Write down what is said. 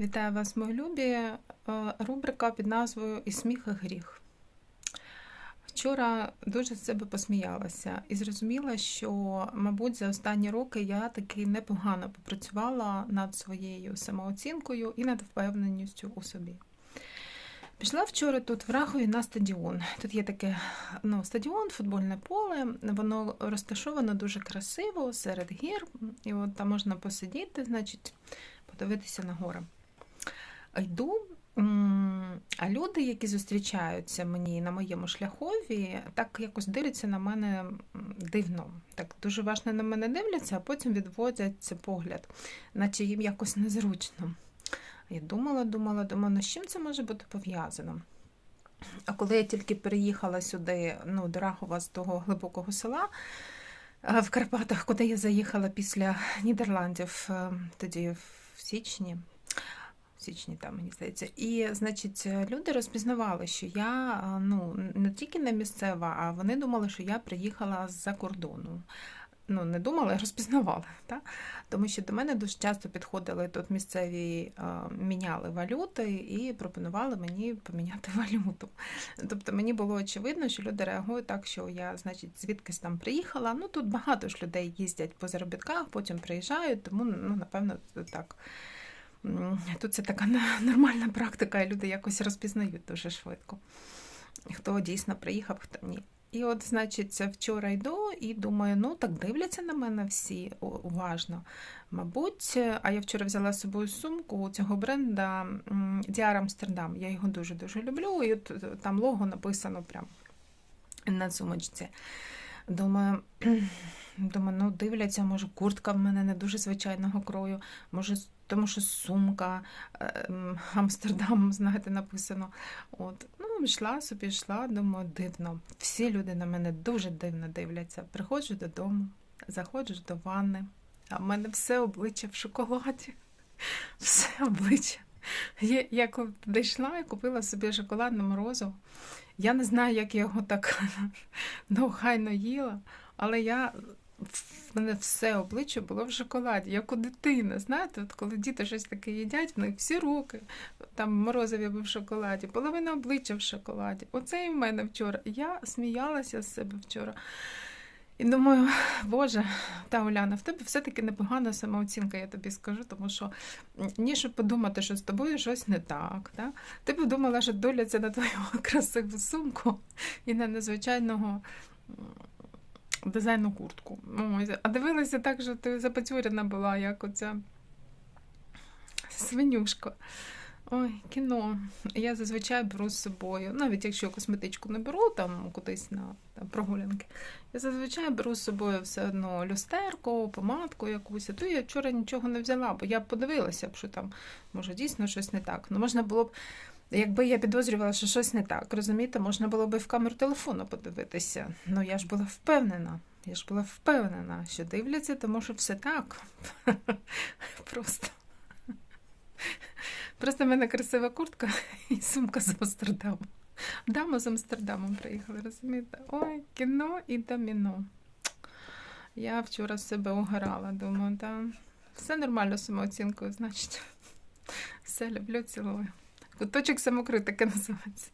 Вітаю вас, мої любі. Е, Рубрика під назвою І сміх і гріх. Вчора дуже з себе посміялася і зрозуміла, що, мабуть, за останні роки я таки непогано попрацювала над своєю самооцінкою і над впевненістю у собі. Пішла вчора тут в Рахові на стадіон. Тут є таке ну, стадіон, футбольне поле, воно розташовано дуже красиво серед гір, і от там можна посидіти, значить, подивитися на гори. Йду, а люди, які зустрічаються мені на моєму шляхові, так якось дивляться на мене дивно. Так дуже важно на мене дивляться, а потім відводять погляд, наче їм якось незручно. Я думала, думала, думала, ну з чим це може бути пов'язано. А коли я тільки переїхала сюди, ну, до Рахова з того глибокого села в Карпатах, куди я заїхала після Нідерландів, е, тоді в січні, січні там, мені здається, і, значить, люди розпізнавали, що я ну, не тільки не місцева, а вони думали, що я приїхала з-за кордону ну, не думала, розпізнавала. Та? Тому що до мене дуже часто підходили тут місцеві, міняли валюти і пропонували мені поміняти валюту. Тобто мені було очевидно, що люди реагують так, що я, значить, звідкись там приїхала. Ну тут багато ж людей їздять по заробітках, потім приїжджають, тому ну, напевно так. Тут це така нормальна практика, і люди якось розпізнають дуже швидко. Хто дійсно приїхав, хто ні. І от, значить, вчора йду і думаю, ну так дивляться на мене всі уважно. Мабуть, а я вчора взяла з собою сумку цього бренда Діар Амстердам. Я його дуже-дуже люблю. І от там лого написано прямо на сумочці. Думаю, думаю, ну дивляться, може, куртка в мене не дуже звичайного крою, може, тому що сумка ем, Амстердам, знаєте, написано. От. Ну, йшла собі, йшла, думаю, дивно. Всі люди на мене дуже дивно дивляться. Приходжу додому, заходжу до ванни, а в мене все обличчя в шоколаді. Все обличчя. Я, я дійшла і купила собі шоколадне морозиво. Я не знаю, як я його так довгайно їла, але я в мене все обличчя було в шоколаді, як у дитини. Знаєте, от коли діти щось таке їдять, в них всі руки, там морозові в шоколаді, половина обличчя в шоколаді. Оце і в мене вчора. Я сміялася з себе вчора. І думаю, Боже, та Оляна, в тебе все-таки непогана самооцінка, я тобі скажу, тому що ніж подумати, що з тобою щось не так. Да? Ти думала, що доля це на твою красиву сумку і на незвичайного дизайну куртку. А дивилася так, що ти запацюрена була, як оця свинюшка. Ой, кіно. Я зазвичай беру з собою, навіть якщо косметичку не беру там кудись на там, прогулянки, я зазвичай беру з собою все одно люстерку, помадку якусь. То я вчора нічого не взяла, бо я подивилася б, що там може дійсно щось не так. Ну, можна було б, якби я підозрювала, що щось не так, розумієте, можна було б в камеру телефону подивитися. Ну я ж була впевнена. Я ж була впевнена, що дивляться, тому що все так. Просто. Просто в мене красива куртка і сумка з Амстердаму. Дама з Амстердамом приїхала, розумієте? Ой, кіно і доміно. Я вчора себе угорала, думаю, да, все нормально з самооцінкою, значить. Все люблю, цілую. Куточок самокритики називається.